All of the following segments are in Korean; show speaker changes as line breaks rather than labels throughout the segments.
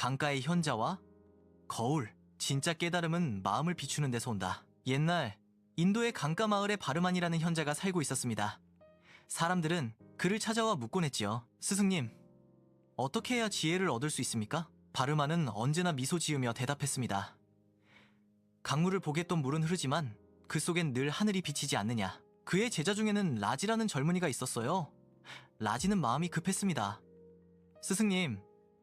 강가의 현자와 거울. 진짜 깨달음은 마음을 비추는 데서 온다. 옛날 인도의 강가 마을에 바르만이라는 현자가 살고 있었습니다. 사람들은 그를 찾아와 묻곤 했지요. 스승님, 어떻게 해야 지혜를 얻을 수 있습니까? 바르만은 언제나 미소 지으며 대답했습니다. 강물을 보겠던 물은 흐르지만 그 속엔 늘 하늘이 비치지 않느냐. 그의 제자 중에는 라지라는 젊은이가 있었어요. 라지는 마음이 급했습니다. 스승님,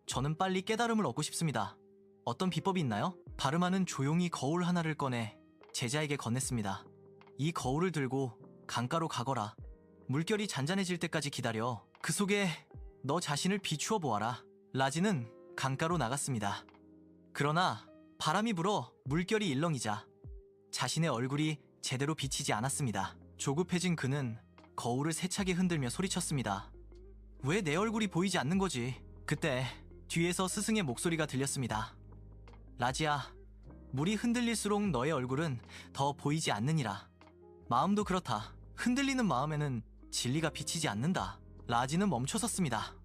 저는 빨리 깨달음을 얻고 싶습니다. 어떤 비법이 있나요? 바르마는 조용히 거울 하나를 꺼내 제자에게 건넸습니다. 이 거울을 들고 강가로 가거라. 물결이 잔잔해질 때까지 기다려. 그 속에 너 자신을 비추어 보아라. 라지는 강가로 나갔습니다. 그러나 바람이 불어 물결이 일렁이자 자신의 얼굴이 제대로 비치지 않았습니다. 조급해진 그는 거울을 세차게 흔들며 소리쳤습니다. 왜 내 얼굴이 보이지 않는 거지? 그때 뒤에서 스승의 목소리가 들렸습니다. 라지야, 물이 흔들릴수록 너의 얼굴은 더 보이지 않느니라. 마음도 그렇다. 흔들리는 마음에는 진리가 비치지 않는다. 라지는 멈춰섰습니다.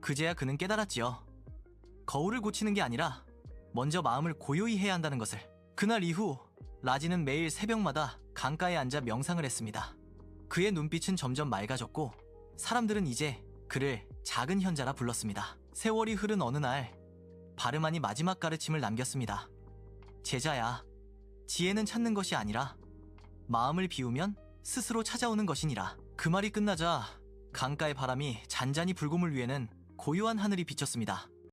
그제야 그는 깨달았지요. 거울을 고치는 게 아니라 먼저 마음을 고요히 해야 한다는 것을. 그날 이후 라지는 매일 새벽마다 강가에 앉아 명상을 했습니다. 그의 눈빛은 점점 맑아졌고 사람들은 이제 그를 작은 현자라 불렀습니다. 세월이 흐른 어느 날 바르만이 마지막 가르침을 남겼습니다. 제자야, 지혜는 찾는 것이 아니라 마음을 비우면 스스로 찾아오는 것이니라. 그 말이 끝나자 강가의 바람이 잔잔히 불고물 위에는 고요한 하늘이 비쳤습니다.